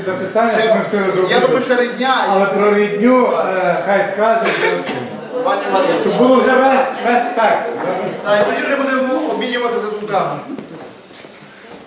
ці запитання, Ще- що ми Я думаю, що рідня, Але про рідню е, хай Марія. щоб було вже весь, весь спектр. І тоді вже будемо обмінюватися думками.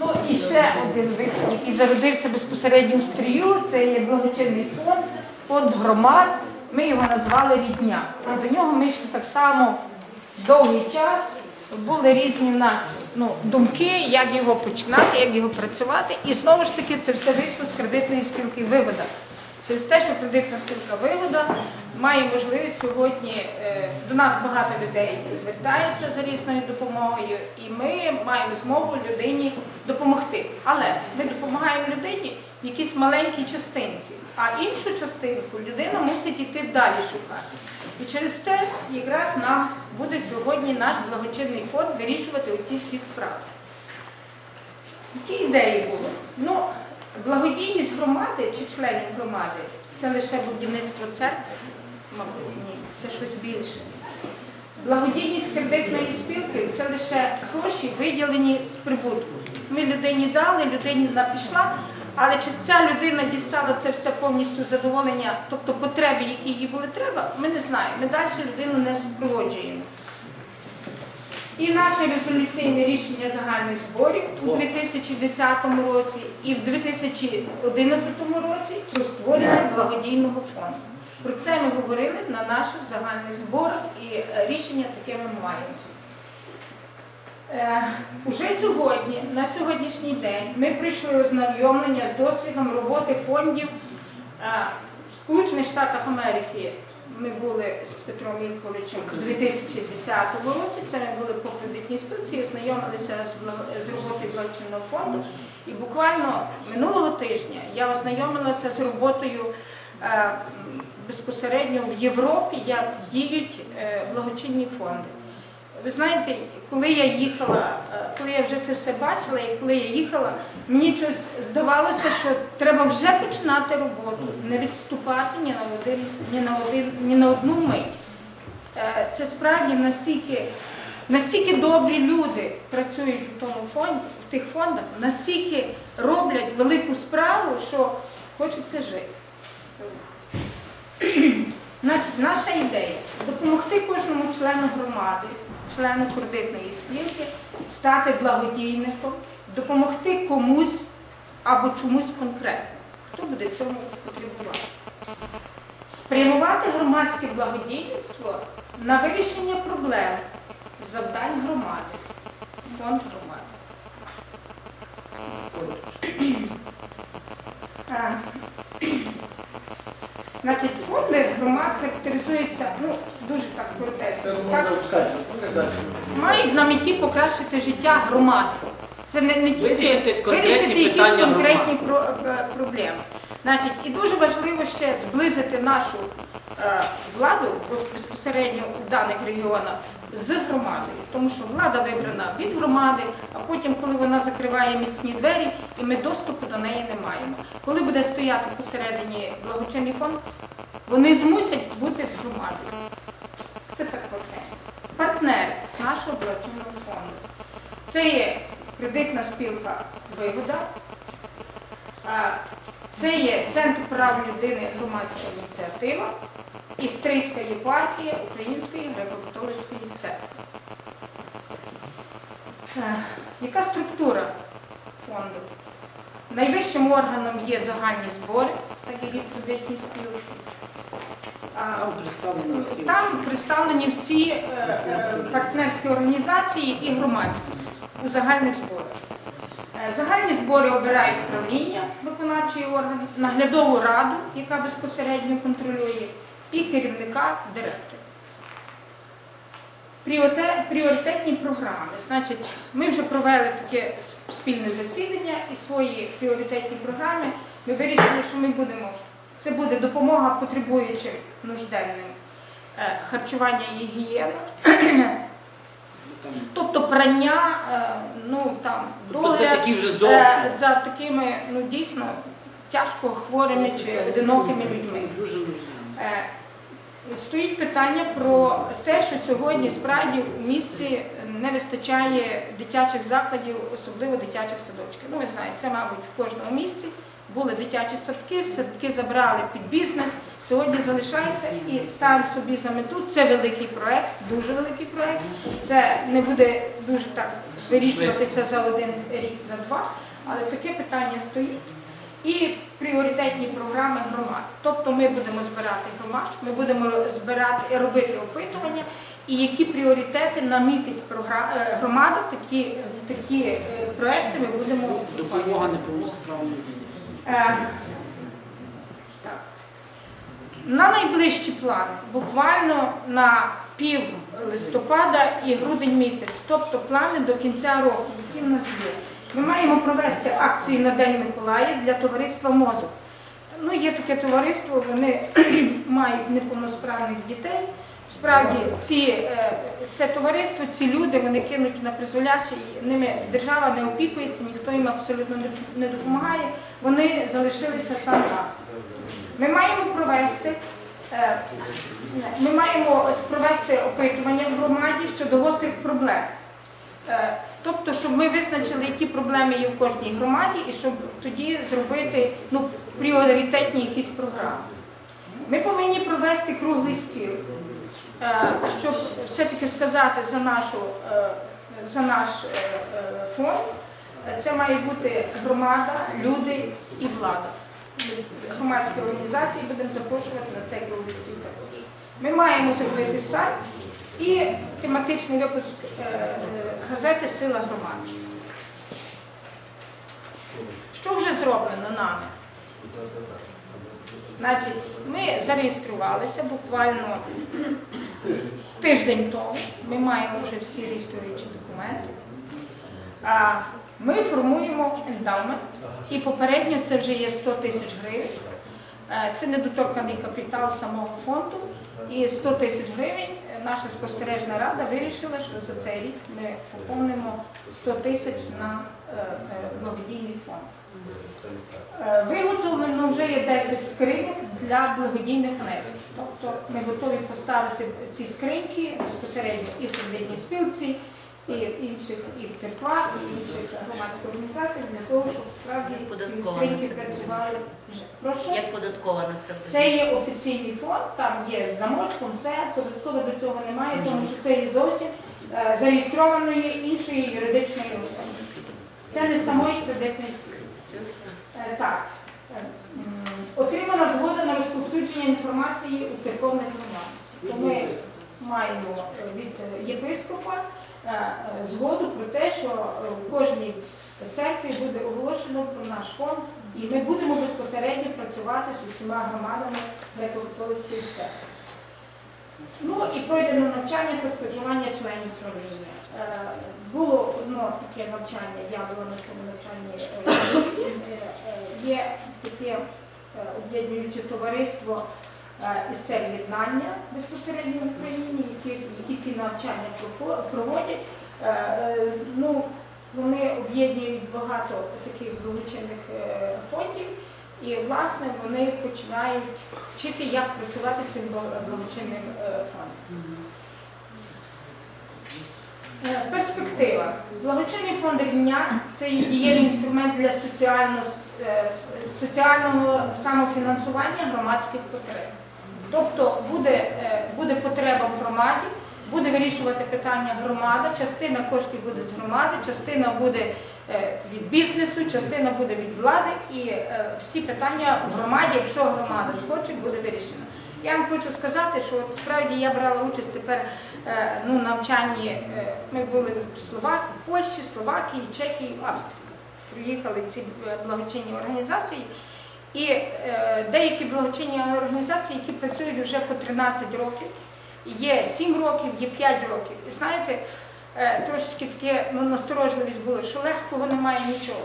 Ну і ще один вид, який зародився безпосередньо в стрію, це є благочинний фонд, фонд громад. Ми його назвали Рідня. До нього ми йшли так само довгий час. Були різні в нас ну, думки, як його починати, як його працювати. І знову ж таки це все вийшло з кредитної спілки вигода. Через те, що кредитна спілка вигода має можливість сьогодні е, до нас багато людей звертаються за різною допомогою, і ми маємо змогу людині допомогти. Але ми допомагаємо людині в якійсь маленькій частинці, а іншу частинку людина мусить йти далі шукати. І через те якраз нам буде сьогодні наш благочинний фонд вирішувати оці всі справи. Які ідеї були? Ну, благодійність громади чи членів громади це лише будівництво церкви? Мабуть, ні, це щось більше. Благодійність кредитної спілки це лише гроші, виділені з прибутку. Ми людині дали, людина пішла, але чи ця людина дістала це все повністю задоволення, тобто потреби, які їй були треба, ми не знаємо. Ми далі людину не супроводжуємо. І наше резолюційне рішення загальних зборів у 2010 році і в 2011 році про створення благодійного фонду. Про це ми говорили на наших загальних зборах і е, рішення таке ми маємо. Е, Уже сьогодні, на сьогоднішній день, ми прийшли ознайомлення з досвідом роботи фондів е, в Сполучених Штатах Америки. Ми були з Петром Ільковичем у 2010 році. Це ми були по кредитній спілці, ознайомилися з, роботою благочинного фонду. І буквально минулого тижня я ознайомилася з роботою е, безпосередньо в Європі, як діють благочинні фонди. Ви знаєте, коли я їхала, е, коли я вже це все бачила, і коли я їхала, мені щось здавалося, що треба вже починати роботу, не відступати ні на один, ні на один, ні на одну мить. Е, Це справді настільки, настільки добрі люди працюють в тому фонді, в тих фондах, настільки роблять велику справу, що хочеться жити. Значить, наша ідея допомогти кожному члену громади, члену кредитної спілки, стати благодійником, допомогти комусь або чомусь конкретно, хто буде цьому потребувати. Спрямувати громадське благодійництво на вирішення проблем, завдань громади, фонд громади. Значить, фонди громад характеризуються, ну, дуже так коротесенько. Мають на меті покращити життя громад. Це не, не тільки Вирішити конкретні вирішити якісь питання конкретні про, про- проблеми. Значить, і дуже важливо ще зблизити нашу е, владу безпосередньо в даних регіонах з громадою, тому що влада вибрана від громади, а потім, коли вона закриває міцні двері, і ми доступу до неї не маємо. Коли буде стояти посередині благочинний фонд, вони змусять бути з громадою. Це так окей. Партнери нашого благочинного фонду. Це є кредитна спілка Вигода, це є Центр прав людини громадська ініціатива і Стрийська єпархія Української греко-католицької церкви. Яка структура фонду? Найвищим органом є загальні збори, так як і кредитній спілці. Там представлені всі е, е, партнерські організації і громадськість у загальних зборах. Е, Загальні збори обирають правління, виконавчий орган, наглядову раду, яка безпосередньо контролює, і керівника директора. Пріоритетні програми. Значить, ми вже провели таке спільне засідання і свої пріоритетні програми. Ми вирішили, що ми будемо. Це буде допомога потребуючим нужденним, е, харчування і гігієна, тобто прання, е, ну там Тобто це догляд такі вже е, зовсім. за такими ну дійсно тяжко хворими чи одинокими людьми. Стоїть питання про те, що сьогодні справді в місті не вистачає дитячих закладів, особливо дитячих садочків. Ну, ви знаєте, це, мабуть, в кожному місті були дитячі садки, садки забрали під бізнес, сьогодні залишаються і ставлю собі за мету. Це великий проект, дуже великий проект. Це не буде дуже так вирішуватися за один рік, за два, але таке питання стоїть. І пріоритетні програми громад. Тобто ми будемо збирати громад, ми будемо збирати робити опитування, і які пріоритети намітить е, громада, такі, такі е, проекти ми будемо Допомога неповносправним дітям. Е. На найближчі плани, буквально на пів листопада і грудень місяць, тобто плани до кінця року, які в нас є. Ми маємо провести акцію на День Миколая для товариства Мозок. Ну, є таке товариство, вони мають неповносправних дітей. Справді, ці, е, це товариство, ці люди, вони кинуть на призволяще, і ними держава не опікується, ніхто їм абсолютно не- допомагає. Вони залишилися сам раз. Ми маємо провести, е, ми маємо провести опитування в громаді щодо гострих проблем. Е, Тобто, щоб ми визначили, які проблеми є в кожній громаді, і щоб тоді зробити ну, пріоритетні якісь програми. Ми повинні провести круглий стіл, щоб все-таки сказати за, нашу, е, за наш е, е, фонд. Е, Це має бути громада, люди і влада. Громадські організації будемо запрошувати на цей круглий також. Ми маємо зробити сайт і тематичний випуск е, е, газети Сила громади. Що вже зроблено нами? Значить, ми зареєструвалися буквально тиждень тому. Ми маємо вже всі реєструючі документи. Ми формуємо ендаумент, і попередньо це вже є 100 тисяч гривень. Е, Це недоторканий капітал самого фонду. І 100 тисяч гривень наша спостережна рада вирішила, що за цей рік ми поповнимо 100 тисяч на е, е, благодійний фонд. Е, Виготовлено вже є 10 скриньок для благодійних внесків. Тобто ми готові поставити ці скриньки безпосередньо і в кредитній спілці, і в інших і в церквах, і в інших громадських організаціях для того, щоб справді ці скриньки працювали вже. Прошу. Як податкова на це? Це є офіційний фонд, там є з замочком, все, податково до цього немає, тому що це є зовсім е, зареєстрованої іншої юридичної особи. Це не самої кредитної спілки. Е, Так. Е, м, Отримана згода на розповсюдження інформації у церковних громадах. То ми маємо е, від е, єпископа згоду про те, що е, в кожній церкві буде оголошено про наш фонд, і ми будемо безпосередньо працювати з усіма громадами греко-католицької церкви. Ну і пройдено навчання та стажування членів проживання. Е, Було одно таке навчання, я була на цьому навчанні. е, е, е, Є таке е, об'єднуюче товариство е, із сел єднання безпосередньо в Україні, які, які ті навчання проводять. Е, е, Ну, вони об'єднують багато таких е, фондів, і власне вони починають вчити, як працювати цим е, фондом. Е, Перспектива. Благочинний фонд рівня це дієвий інструмент для соціально, е, соціального самофінансування громадських потреб. Тобто буде, е, буде потреба в громаді, буде вирішувати питання громада, частина коштів буде з громади, частина буде е, від бізнесу, частина буде від влади, і е, всі питання в громаді, якщо громада схоче, буде вирішено. Я вам хочу сказати, що от справді я брала участь тепер ну, навчанні. Ми були в Словакії, Польщі, Словакії, Чехії, Австрії. Приїхали ці благочинні організації. І е, деякі благочинні організації, які працюють вже по 13 років, є 7 років, є 5 років. І знаєте, е, трошечки таке ну, насторожливість було, що легкого немає нічого.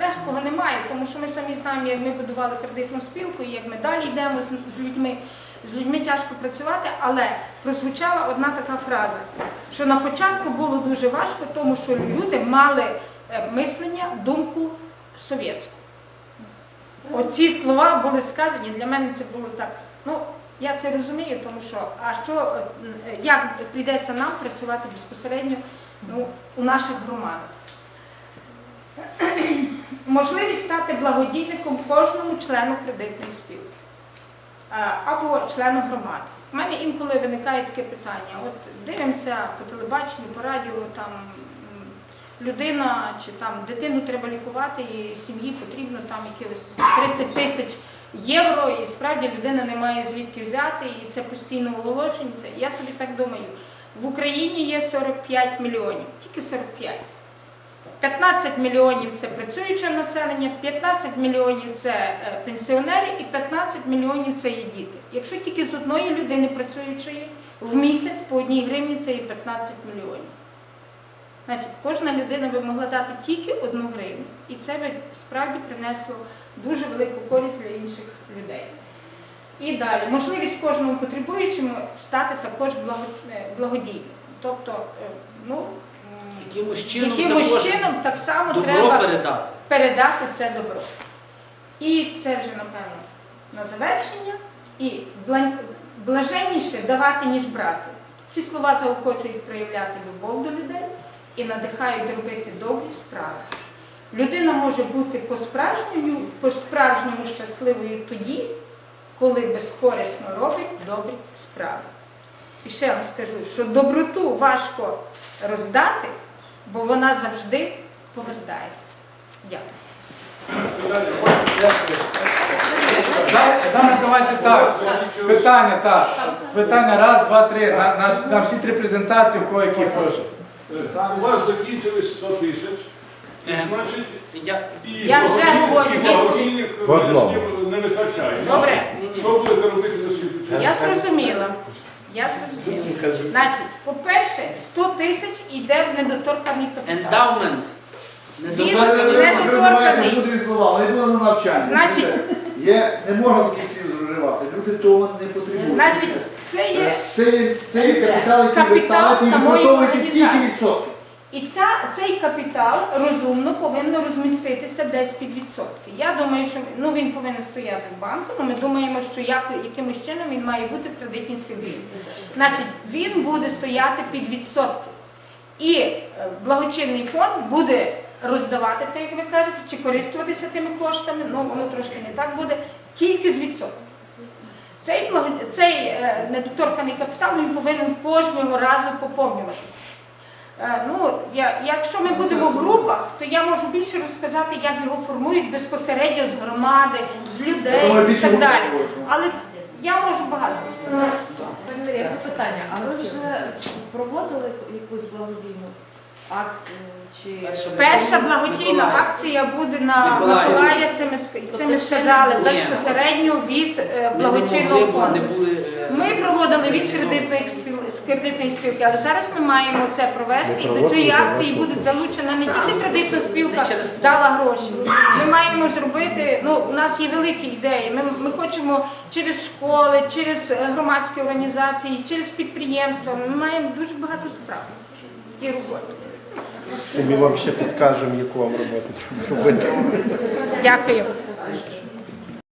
Легкого немає, тому що ми самі знаємо, як ми будували кредитну спілку, і як ми далі йдемо з, з людьми. З людьми тяжко працювати, але прозвучала одна така фраза, що на початку було дуже важко, тому що люди мали е, мислення, думку совєтську. Оці слова були сказані, для мене це було так. Ну, я це розумію, тому що, а що, е, як прийдеться нам працювати безпосередньо ну, у наших громадах. можливість стати благодійником кожному члену кредитної спілки е, або члену громади. У мене інколи виникає таке питання. От дивимося по телебаченню, по радіо, там людина чи там дитину треба лікувати, і сім'ї потрібно там якихось 30 тисяч євро, і справді людина не має звідки взяти, і це постійно оголошення. Я собі так думаю. В Україні є 45 мільйонів, тільки 45. 15 мільйонів це працююче населення, 15 мільйонів це е, пенсіонери і 15 мільйонів це є діти. Якщо тільки з одної людини працюючої в місяць по одній гривні це є 15 мільйонів. Значить, кожна людина би могла дати тільки одну гривню. І це би справді принесло дуже велику користь для інших людей. І далі, можливість кожному потребуючому стати також е, благодійним. Тобто, е, ну, Якимось чином якимось чином так само добро треба передати. передати це добро. І це вже, напевно, на завершення. І блаженніше давати, ніж брати. Ці слова заохочують проявляти любов до людей і надихають робити добрі справи. Людина може бути по-справжньому, по-справжньому щасливою тоді, коли безкорисно робить добрі справи. І ще вам скажу, що доброту важко роздати, бо вона завжди повертається. Дякую. Зараз давайте так. Питання так. Питання раз, два, три. На, на, на всі три презентації, у кого які прошу. У вас закінчились 100 тисяч, Е. значить, Я... і Я вже благодійних- говорю, і благодійних одному. внесків не вистачає. Добре, Що будете робити за свій бюджет? я зрозуміла. Я зрозуміла. Значить, по-перше, 100 тисяч йде в недоторканий капітал. Ендаумент. Він Ви називаєте недоторканий. мудрі слова, вони були на навчанні. Значить- Є, не можна таких слів зживати. Люди того не потребують. Значить, це є Це є, це є капітал, який ви ставите і використовуєте тільки відсотки. І ця, цей капітал розумно повинен розміститися десь під відсотки. Я думаю, що ну, він повинен стояти в банку, але ми думаємо, що як, якимось чином він має бути в кредитній спілці. Значить, він буде стояти під відсотки. І е, благочинний фонд буде роздавати, так як ви кажете, чи користуватися тими коштами, ну воно трошки не так буде, тільки з відсотків. Цей, цей е, недоторканий капітал він повинен кожного разу поповнюватися. Е, Ну, я, якщо ми будемо в групах, то я можу більше розказати, як його формують безпосередньо з громади, з людей і так далі. Але я можу багато розказати. Пані Марія, питання. А ви вже проводили якусь благодійну Перша Перша благодійна акція буде на Миколаїв. Миколая, це ми, це ми сказали, безпосередньо від е, не фонду. е, Ми проводили від кредитної спіл... з кредитної спілки, але зараз ми маємо це провести. І до цієї акції буде залучена не тільки кредитна спілка дала гроші. Ми маємо зробити. Ну, у нас є великі ідеї. Ми, ми хочемо через школи, через е, громадські організації, через підприємства. Ми маємо дуже багато справ і роботи. І ми вам ще підкажемо, яку вам роботу треба робити. Дякую.